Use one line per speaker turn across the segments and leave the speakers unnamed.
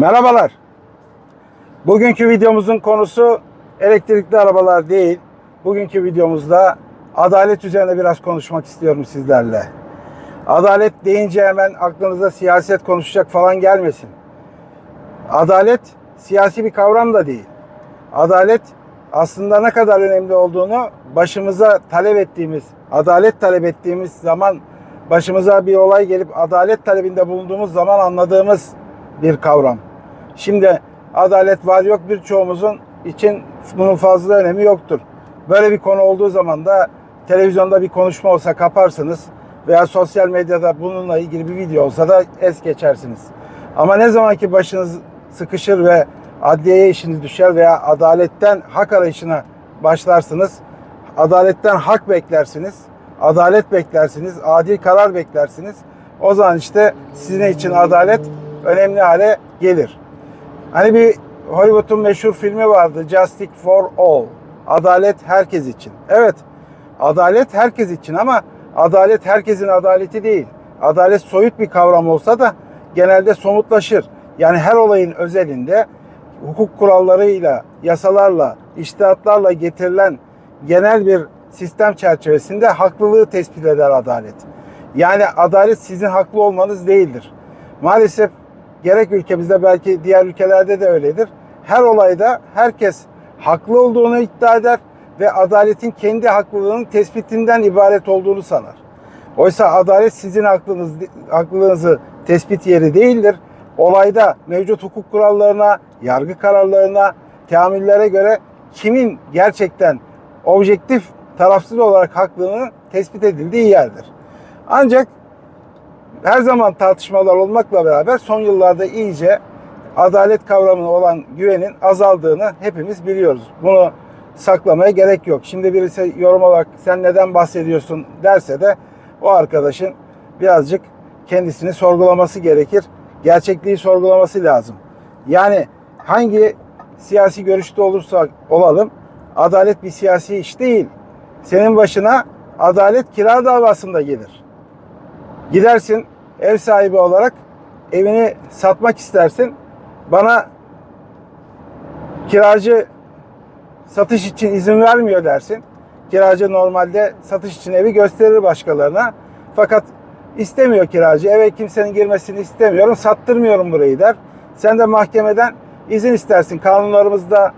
Merhabalar. Bugünkü videomuzun konusu elektrikli arabalar değil. Bugünkü videomuzda adalet üzerine biraz konuşmak istiyorum sizlerle. Adalet deyince hemen aklınıza siyaset konuşacak falan gelmesin. Adalet siyasi bir kavram da değil. Adalet aslında ne kadar önemli olduğunu başımıza talep ettiğimiz, adalet talep ettiğimiz zaman başımıza bir olay gelip adalet talebinde bulunduğumuz zaman anladığımız bir kavram. Şimdi adalet var yok birçoğumuzun için bunun fazla önemi yoktur. Böyle bir konu olduğu zaman da televizyonda bir konuşma olsa kaparsınız veya sosyal medyada bununla ilgili bir video olsa da es geçersiniz. Ama ne zaman ki başınız sıkışır ve adliyeye işiniz düşer veya adaletten hak arayışına başlarsınız, adaletten hak beklersiniz, adalet beklersiniz, adil karar beklersiniz. O zaman işte sizin için adalet önemli hale gelir. Hani bir Hollywood'un meşhur filmi vardı Justice for All. Adalet herkes için. Evet. Adalet herkes için ama adalet herkesin adaleti değil. Adalet soyut bir kavram olsa da genelde somutlaşır. Yani her olayın özelinde hukuk kurallarıyla, yasalarla, iştihatlarla getirilen genel bir sistem çerçevesinde haklılığı tespit eder adalet. Yani adalet sizin haklı olmanız değildir. Maalesef gerek ülkemizde belki diğer ülkelerde de öyledir. Her olayda herkes haklı olduğunu iddia eder ve adaletin kendi haklılığının tespitinden ibaret olduğunu sanar. Oysa adalet sizin haklınız, haklılığınızı tespit yeri değildir. Olayda mevcut hukuk kurallarına, yargı kararlarına, teamüllere göre kimin gerçekten objektif, tarafsız olarak haklılığının tespit edildiği yerdir. Ancak her zaman tartışmalar olmakla beraber son yıllarda iyice adalet kavramına olan güvenin azaldığını hepimiz biliyoruz. Bunu saklamaya gerek yok. Şimdi birisi yorum olarak sen neden bahsediyorsun derse de o arkadaşın birazcık kendisini sorgulaması gerekir. Gerçekliği sorgulaması lazım. Yani hangi siyasi görüşte olursa olalım adalet bir siyasi iş değil. Senin başına adalet kira davasında gelir. Gidersin ev sahibi olarak evini satmak istersin. Bana kiracı satış için izin vermiyor dersin. Kiracı normalde satış için evi gösterir başkalarına. Fakat istemiyor kiracı. Eve kimsenin girmesini istemiyorum. Sattırmıyorum burayı der. Sen de mahkemeden izin istersin. Kanunlarımızda,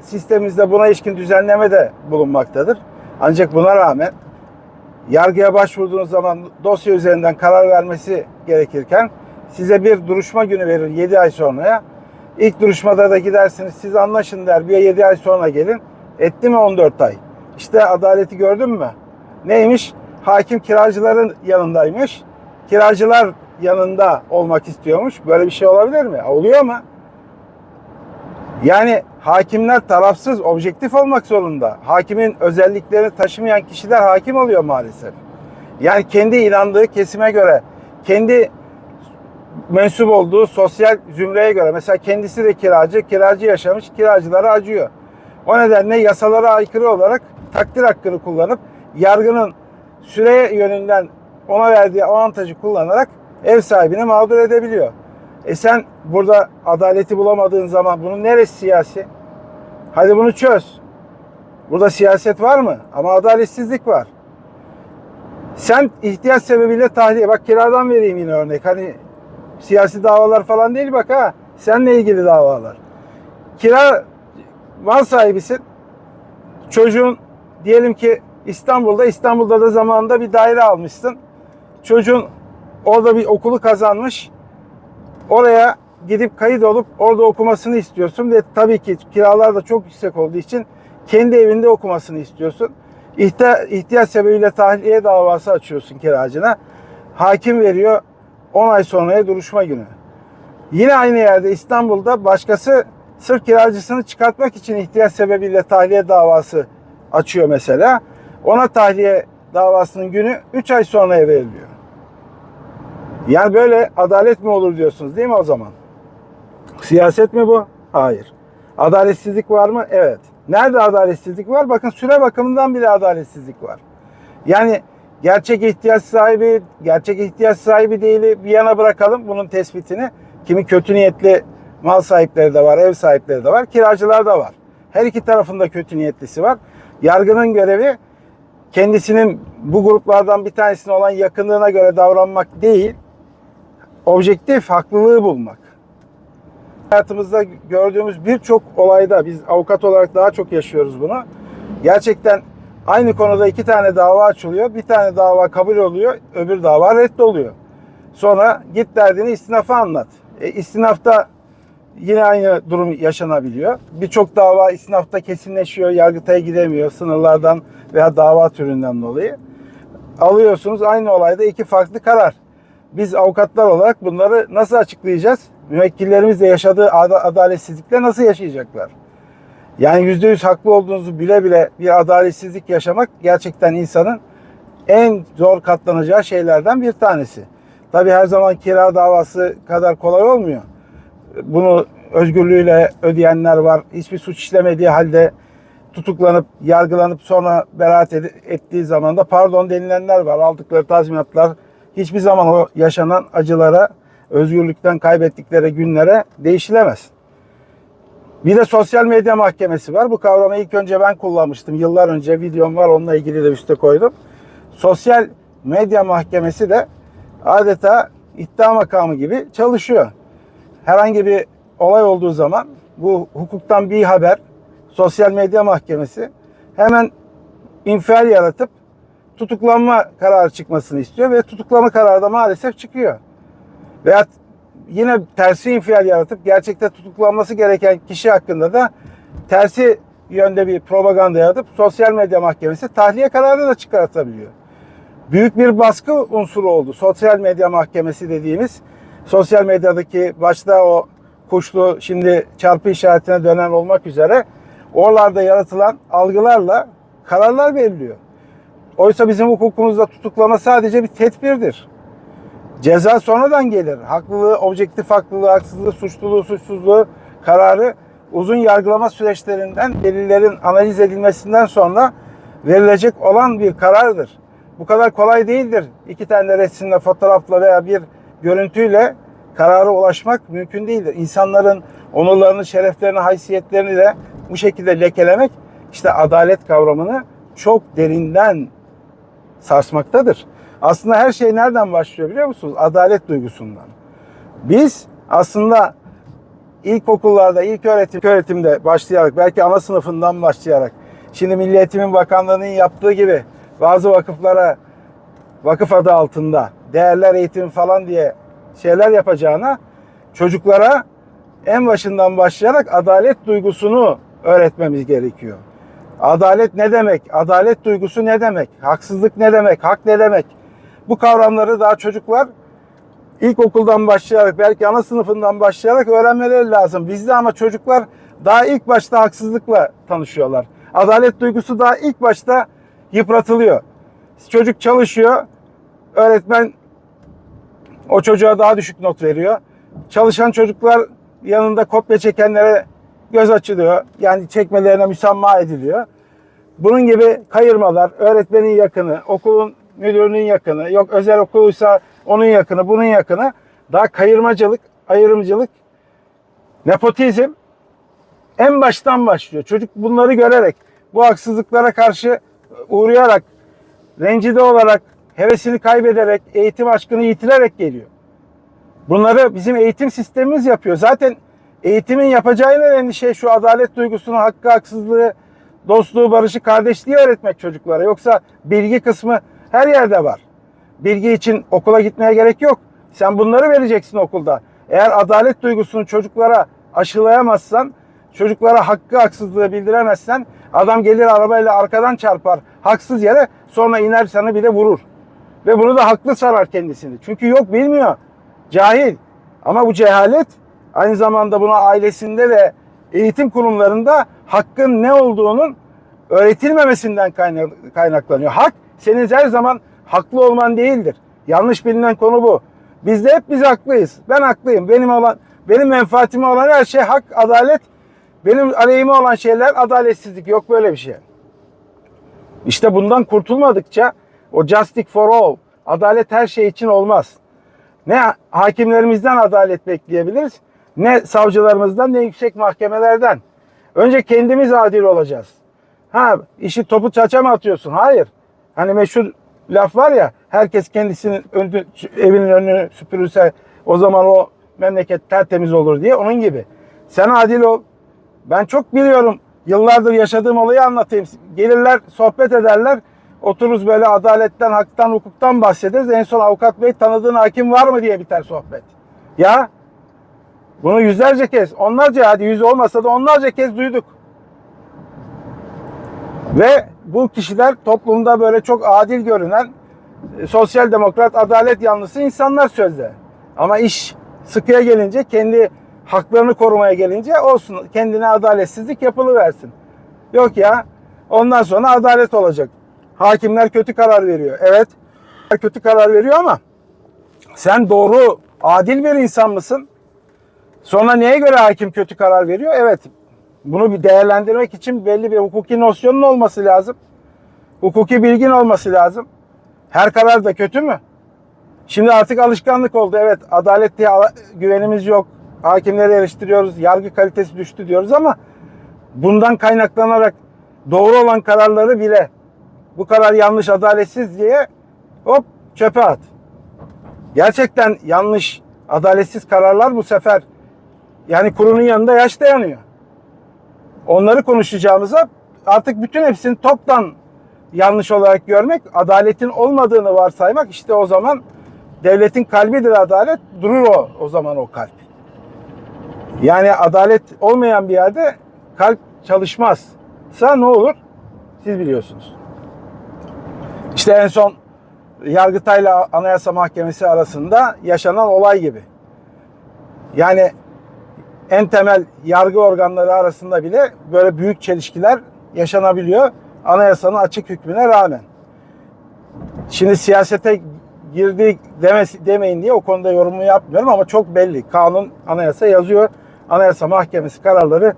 sistemimizde buna ilişkin düzenleme de bulunmaktadır. Ancak buna rağmen yargıya başvurduğunuz zaman dosya üzerinden karar vermesi gerekirken size bir duruşma günü verir 7 ay sonraya. İlk duruşmada da gidersiniz siz anlaşın der bir 7 ay sonra gelin. Etti mi 14 ay? İşte adaleti gördün mü? Neymiş? Hakim kiracıların yanındaymış. Kiracılar yanında olmak istiyormuş. Böyle bir şey olabilir mi? Oluyor mu? Yani hakimler tarafsız, objektif olmak zorunda. Hakimin özelliklerini taşımayan kişiler hakim oluyor maalesef. Yani kendi inandığı kesime göre, kendi mensup olduğu sosyal zümreye göre. Mesela kendisi de kiracı, kiracı yaşamış, kiracılara acıyor. O nedenle yasalara aykırı olarak takdir hakkını kullanıp yargının süre yönünden ona verdiği avantajı kullanarak ev sahibini mağdur edebiliyor. E sen burada adaleti bulamadığın zaman bunun neresi siyasi? Hadi bunu çöz. Burada siyaset var mı? Ama adaletsizlik var. Sen ihtiyaç sebebiyle tahliye, bak kiradan vereyim yine örnek. Hani siyasi davalar falan değil bak ha. Seninle ilgili davalar. Kira mal sahibisin. Çocuğun diyelim ki İstanbul'da, İstanbul'da da zamanında bir daire almışsın. Çocuğun orada bir okulu kazanmış. Oraya gidip kayıt olup orada okumasını istiyorsun ve tabii ki kiralar da çok yüksek olduğu için kendi evinde okumasını istiyorsun. İhta, ihtiyaç sebebiyle tahliye davası açıyorsun kiracına. Hakim veriyor 10 ay sonraya duruşma günü. Yine aynı yerde İstanbul'da başkası sırf kiracısını çıkartmak için ihtiyaç sebebiyle tahliye davası açıyor mesela. Ona tahliye davasının günü 3 ay sonraya veriliyor. Yani böyle adalet mi olur diyorsunuz değil mi o zaman? Siyaset mi bu? Hayır. Adaletsizlik var mı? Evet. Nerede adaletsizlik var? Bakın süre bakımından bile adaletsizlik var. Yani gerçek ihtiyaç sahibi, gerçek ihtiyaç sahibi değil bir yana bırakalım bunun tespitini. Kimi kötü niyetli Mal sahipleri de var, ev sahipleri de var, kiracılar da var. Her iki tarafında kötü niyetlisi var. Yargının görevi kendisinin bu gruplardan bir tanesine olan yakınlığına göre davranmak değil, objektif haklılığı bulmak. Hayatımızda gördüğümüz birçok olayda biz avukat olarak daha çok yaşıyoruz bunu. Gerçekten aynı konuda iki tane dava açılıyor. Bir tane dava kabul oluyor, öbür dava reddoluyor. Sonra git derdini istinafa anlat. E, istinafta yine aynı durum yaşanabiliyor. Birçok dava istinafta kesinleşiyor, yargıtaya gidemiyor sınırlardan veya dava türünden dolayı. Alıyorsunuz aynı olayda iki farklı karar. Biz avukatlar olarak bunları nasıl açıklayacağız? Müvekkillerimiz de yaşadığı ad- adaletsizlikle nasıl yaşayacaklar? Yani yüzde yüz haklı olduğunuzu bile bile bir adaletsizlik yaşamak gerçekten insanın en zor katlanacağı şeylerden bir tanesi. Tabii her zaman kira davası kadar kolay olmuyor. Bunu özgürlüğüyle ödeyenler var. Hiçbir suç işlemediği halde tutuklanıp, yargılanıp sonra beraat ettiği zaman da pardon denilenler var. Aldıkları tazminatlar hiçbir zaman o yaşanan acılara, özgürlükten kaybettikleri günlere değişilemez. Bir de sosyal medya mahkemesi var. Bu kavramı ilk önce ben kullanmıştım. Yıllar önce videom var. Onunla ilgili de üste koydum. Sosyal medya mahkemesi de adeta iddia makamı gibi çalışıyor. Herhangi bir olay olduğu zaman bu hukuktan bir haber sosyal medya mahkemesi hemen infial yaratıp tutuklanma kararı çıkmasını istiyor ve tutuklama kararı da maalesef çıkıyor. Veya yine tersi infial yaratıp gerçekte tutuklanması gereken kişi hakkında da tersi yönde bir propaganda yaratıp sosyal medya mahkemesi tahliye kararı da çıkartabiliyor. Büyük bir baskı unsuru oldu. Sosyal medya mahkemesi dediğimiz sosyal medyadaki başta o kuşlu şimdi çarpı işaretine dönen olmak üzere oralarda yaratılan algılarla kararlar veriliyor. Oysa bizim hukukumuzda tutuklama sadece bir tedbirdir. Ceza sonradan gelir. Haklılığı, objektif haklılığı, haksızlığı, suçluluğu, suçsuzluğu kararı uzun yargılama süreçlerinden delillerin analiz edilmesinden sonra verilecek olan bir karardır. Bu kadar kolay değildir. İki tane resimle, fotoğrafla veya bir görüntüyle karara ulaşmak mümkün değildir. İnsanların onurlarını, şereflerini, haysiyetlerini de bu şekilde lekelemek işte adalet kavramını çok derinden sarsmaktadır. Aslında her şey nereden başlıyor biliyor musunuz? Adalet duygusundan. Biz aslında ilkokullarda, ilk öğretim, öğretimde başlayarak, belki ana sınıfından başlayarak, şimdi Milli Eğitim Bakanlığı'nın yaptığı gibi bazı vakıflara vakıf adı altında değerler eğitimi falan diye şeyler yapacağına çocuklara en başından başlayarak adalet duygusunu öğretmemiz gerekiyor. Adalet ne demek? Adalet duygusu ne demek? Haksızlık ne demek? Hak ne demek? Bu kavramları daha çocuklar ilkokuldan başlayarak belki ana sınıfından başlayarak öğrenmeleri lazım. Bizde ama çocuklar daha ilk başta haksızlıkla tanışıyorlar. Adalet duygusu daha ilk başta yıpratılıyor. Çocuk çalışıyor, öğretmen o çocuğa daha düşük not veriyor. Çalışan çocuklar yanında kopya çekenlere göz açılıyor. Yani çekmelerine müsamma ediliyor. Bunun gibi kayırmalar, öğretmenin yakını, okulun müdürünün yakını, yok özel okuluysa onun yakını, bunun yakını daha kayırmacılık, ayrımcılık, nepotizm en baştan başlıyor. Çocuk bunları görerek, bu haksızlıklara karşı uğrayarak, rencide olarak, hevesini kaybederek, eğitim aşkını yitirerek geliyor. Bunları bizim eğitim sistemimiz yapıyor. Zaten eğitimin yapacağı en önemli şey şu adalet duygusunu, hakkı, haksızlığı, dostluğu, barışı, kardeşliği öğretmek çocuklara. Yoksa bilgi kısmı her yerde var. Bilgi için okula gitmeye gerek yok. Sen bunları vereceksin okulda. Eğer adalet duygusunu çocuklara aşılayamazsan, çocuklara hakkı haksızlığı bildiremezsen adam gelir arabayla arkadan çarpar haksız yere sonra iner sana bir de vurur. Ve bunu da haklı sarar kendisini. Çünkü yok bilmiyor. Cahil. Ama bu cehalet aynı zamanda buna ailesinde ve eğitim kurumlarında hakkın ne olduğunun öğretilmemesinden kaynak- kaynaklanıyor. Hak senin her zaman haklı olman değildir. Yanlış bilinen konu bu. Biz de hep biz haklıyız. Ben haklıyım. Benim olan benim menfaatime olan her şey hak, adalet. Benim aleyhime olan şeyler adaletsizlik. Yok böyle bir şey. İşte bundan kurtulmadıkça o justice for all, adalet her şey için olmaz. Ne hakimlerimizden adalet bekleyebiliriz Ne savcılarımızdan ne yüksek mahkemelerden. Önce kendimiz adil olacağız. Ha işi topu çaça mı atıyorsun? Hayır. Hani meşhur laf var ya herkes kendisinin önü, evinin önünü süpürürse o zaman o memleket tertemiz olur diye onun gibi. Sen adil ol. Ben çok biliyorum. Yıllardır yaşadığım olayı anlatayım. Gelirler, sohbet ederler. Otururuz böyle adaletten, haktan, hukuktan bahsederiz. En son avukat bey tanıdığın hakim var mı diye biter sohbet. Ya bunu yüzlerce kez, onlarca hadi yüz olmasa da onlarca kez duyduk. Ve bu kişiler toplumda böyle çok adil görünen e, sosyal demokrat, adalet yanlısı insanlar sözde. Ama iş sıkıya gelince, kendi haklarını korumaya gelince olsun kendine adaletsizlik yapılıversin. Yok ya ondan sonra adalet olacak. Hakimler kötü karar veriyor. Evet kötü karar veriyor ama sen doğru, adil bir insan mısın? Sonra neye göre hakim kötü karar veriyor? Evet bunu bir değerlendirmek için belli bir hukuki nosyonun olması lazım. Hukuki bilgin olması lazım. Her karar da kötü mü? Şimdi artık alışkanlık oldu. Evet adalet diye güvenimiz yok. Hakimleri eleştiriyoruz. Yargı kalitesi düştü diyoruz ama bundan kaynaklanarak doğru olan kararları bile bu karar yanlış, adaletsiz diye hop çöpe at. Gerçekten yanlış, adaletsiz kararlar bu sefer yani kurunun yanında yaş dayanıyor. Onları konuşacağımıza artık bütün hepsini toptan yanlış olarak görmek, adaletin olmadığını varsaymak işte o zaman devletin kalbidir adalet, durur o o zaman o kalp. Yani adalet olmayan bir yerde kalp çalışmazsa ne olur? Siz biliyorsunuz. İşte en son Yargıtay'la Anayasa Mahkemesi arasında yaşanan olay gibi. Yani en temel yargı organları arasında bile böyle büyük çelişkiler yaşanabiliyor. Anayasanın açık hükmüne rağmen. Şimdi siyasete girdik demesi, demeyin diye o konuda yorumumu yapmıyorum ama çok belli. Kanun, anayasa yazıyor. Anayasa Mahkemesi kararları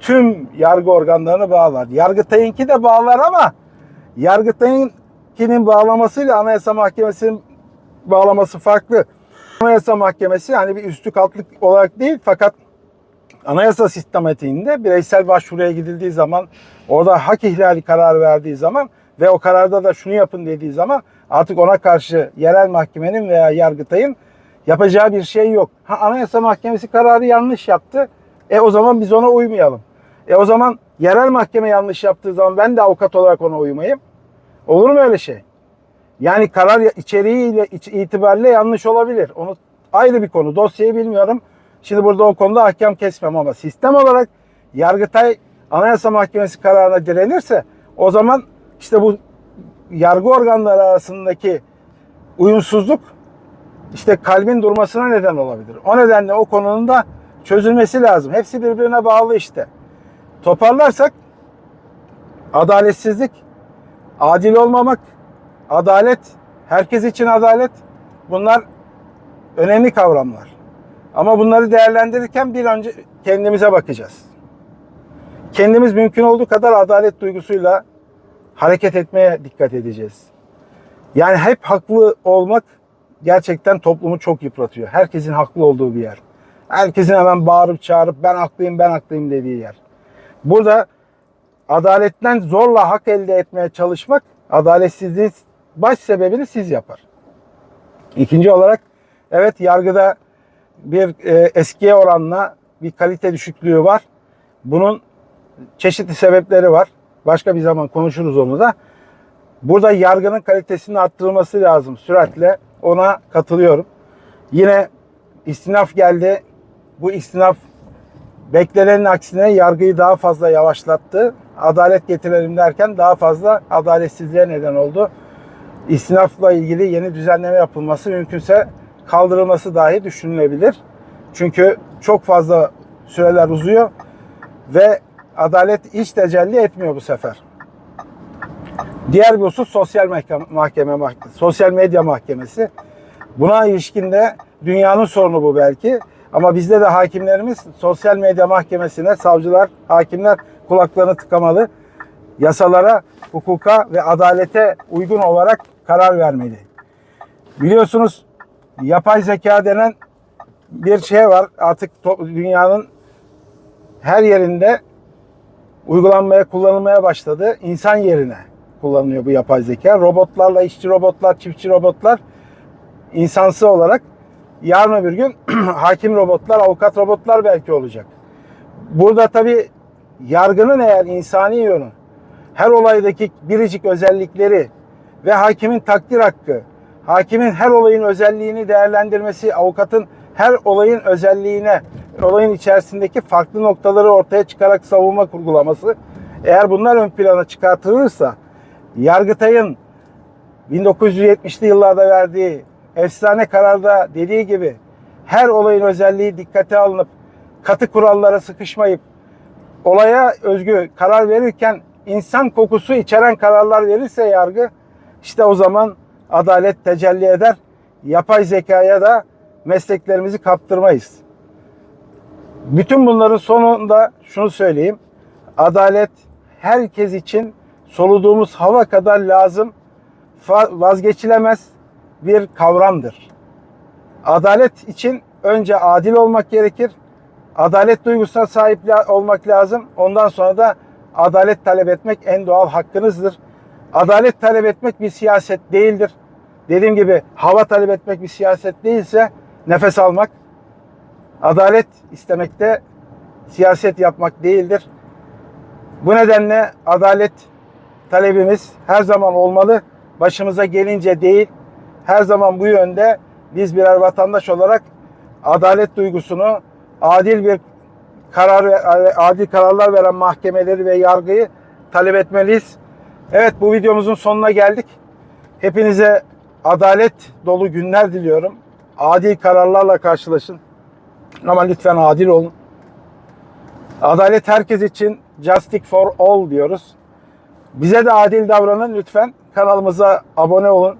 tüm yargı organlarını bağlar. Yargıtay'ınki de bağlar ama Yargıtay'ınkinin bağlamasıyla Anayasa Mahkemesi'nin bağlaması farklı. Anayasa Mahkemesi hani bir üstlük altlık olarak değil fakat anayasa sistematiğinde bireysel başvuruya gidildiği zaman orada hak ihlali kararı verdiği zaman ve o kararda da şunu yapın dediği zaman artık ona karşı yerel mahkemenin veya yargıtayın yapacağı bir şey yok. Ha, anayasa mahkemesi kararı yanlış yaptı. E o zaman biz ona uymayalım. E o zaman yerel mahkeme yanlış yaptığı zaman ben de avukat olarak ona uymayayım. Olur mu öyle şey? Yani karar içeriğiyle itibariyle yanlış olabilir. Onu ayrı bir konu. Dosyayı bilmiyorum. Şimdi burada o konuda hakem kesmem ama sistem olarak Yargıtay Anayasa Mahkemesi kararına direnirse o zaman işte bu yargı organları arasındaki uyumsuzluk işte kalbin durmasına neden olabilir. O nedenle o konunun da çözülmesi lazım. Hepsi birbirine bağlı işte. Toparlarsak adaletsizlik, adil olmamak, adalet, herkes için adalet bunlar önemli kavramlar. Ama bunları değerlendirirken bir önce kendimize bakacağız. Kendimiz mümkün olduğu kadar adalet duygusuyla hareket etmeye dikkat edeceğiz. Yani hep haklı olmak gerçekten toplumu çok yıpratıyor. Herkesin haklı olduğu bir yer. Herkesin hemen bağırıp çağırıp ben haklıyım ben haklıyım dediği yer. Burada adaletten zorla hak elde etmeye çalışmak adaletsizliğin baş sebebini siz yapar. İkinci olarak evet yargıda bir e, eskiye oranla bir kalite düşüklüğü var. Bunun çeşitli sebepleri var. Başka bir zaman konuşuruz onu da. Burada yargının kalitesinin arttırılması lazım süratle. Ona katılıyorum. Yine istinaf geldi. Bu istinaf beklenenin aksine yargıyı daha fazla yavaşlattı. Adalet getirelim derken daha fazla adaletsizliğe neden oldu. İstinafla ilgili yeni düzenleme yapılması mümkünse kaldırılması dahi düşünülebilir. Çünkü çok fazla süreler uzuyor ve adalet hiç tecelli etmiyor bu sefer. Diğer bir husus sosyal mahkeme, mahkeme sosyal medya mahkemesi. Buna ilişkin de dünyanın sorunu bu belki. Ama bizde de hakimlerimiz sosyal medya mahkemesine, savcılar, hakimler kulaklarını tıkamalı. Yasalara, hukuka ve adalete uygun olarak karar vermeli. Biliyorsunuz yapay zeka denen bir şey var. Artık dünyanın her yerinde uygulanmaya, kullanılmaya başladı. İnsan yerine kullanılıyor bu yapay zeka. Robotlarla, işçi robotlar, çiftçi robotlar insansı olarak yarın öbür gün hakim robotlar, avukat robotlar belki olacak. Burada tabii yargının eğer insani yönü, her olaydaki biricik özellikleri ve hakimin takdir hakkı, hakimin her olayın özelliğini değerlendirmesi, avukatın her olayın özelliğine, olayın içerisindeki farklı noktaları ortaya çıkarak savunma kurgulaması, eğer bunlar ön plana çıkartılırsa, Yargıtay'ın 1970'li yıllarda verdiği efsane kararda dediği gibi her olayın özelliği dikkate alınıp katı kurallara sıkışmayıp olaya özgü karar verirken insan kokusu içeren kararlar verirse yargı işte o zaman adalet tecelli eder. Yapay zekaya da mesleklerimizi kaptırmayız. Bütün bunların sonunda şunu söyleyeyim. Adalet herkes için soluduğumuz hava kadar lazım, vazgeçilemez bir kavramdır. Adalet için önce adil olmak gerekir. Adalet duygusuna sahip olmak lazım. Ondan sonra da adalet talep etmek en doğal hakkınızdır. Adalet talep etmek bir siyaset değildir. Dediğim gibi hava talep etmek bir siyaset değilse nefes almak, adalet istemekte siyaset yapmak değildir. Bu nedenle adalet talebimiz her zaman olmalı. Başımıza gelince değil, her zaman bu yönde biz birer vatandaş olarak adalet duygusunu, adil bir karar adil kararlar veren mahkemeleri ve yargıyı talep etmeliyiz. Evet bu videomuzun sonuna geldik. Hepinize adalet dolu günler diliyorum. Adil kararlarla karşılaşın. Ama lütfen adil olun. Adalet herkes için Justice for All diyoruz. Bize de adil davranın lütfen. Kanalımıza abone olun.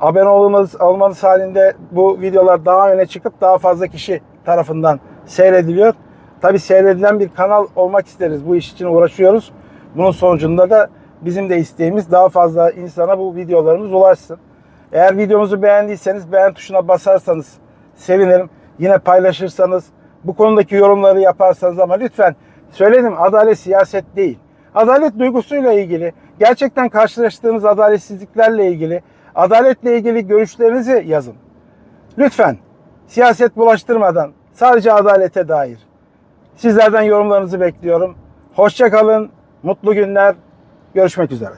Abone olmanız, olmanız halinde bu videolar daha öne çıkıp daha fazla kişi tarafından seyrediliyor. Tabi seyredilen bir kanal olmak isteriz. Bu iş için uğraşıyoruz. Bunun sonucunda da bizim de isteğimiz daha fazla insana bu videolarımız ulaşsın. Eğer videomuzu beğendiyseniz beğen tuşuna basarsanız sevinirim. Yine paylaşırsanız, bu konudaki yorumları yaparsanız ama lütfen söyledim adalet siyaset değil. Adalet duygusuyla ilgili, gerçekten karşılaştığınız adaletsizliklerle ilgili, adaletle ilgili görüşlerinizi yazın. Lütfen siyaset bulaştırmadan sadece adalete dair. Sizlerden yorumlarınızı bekliyorum. Hoşça kalın, mutlu günler. Görüşmek üzere.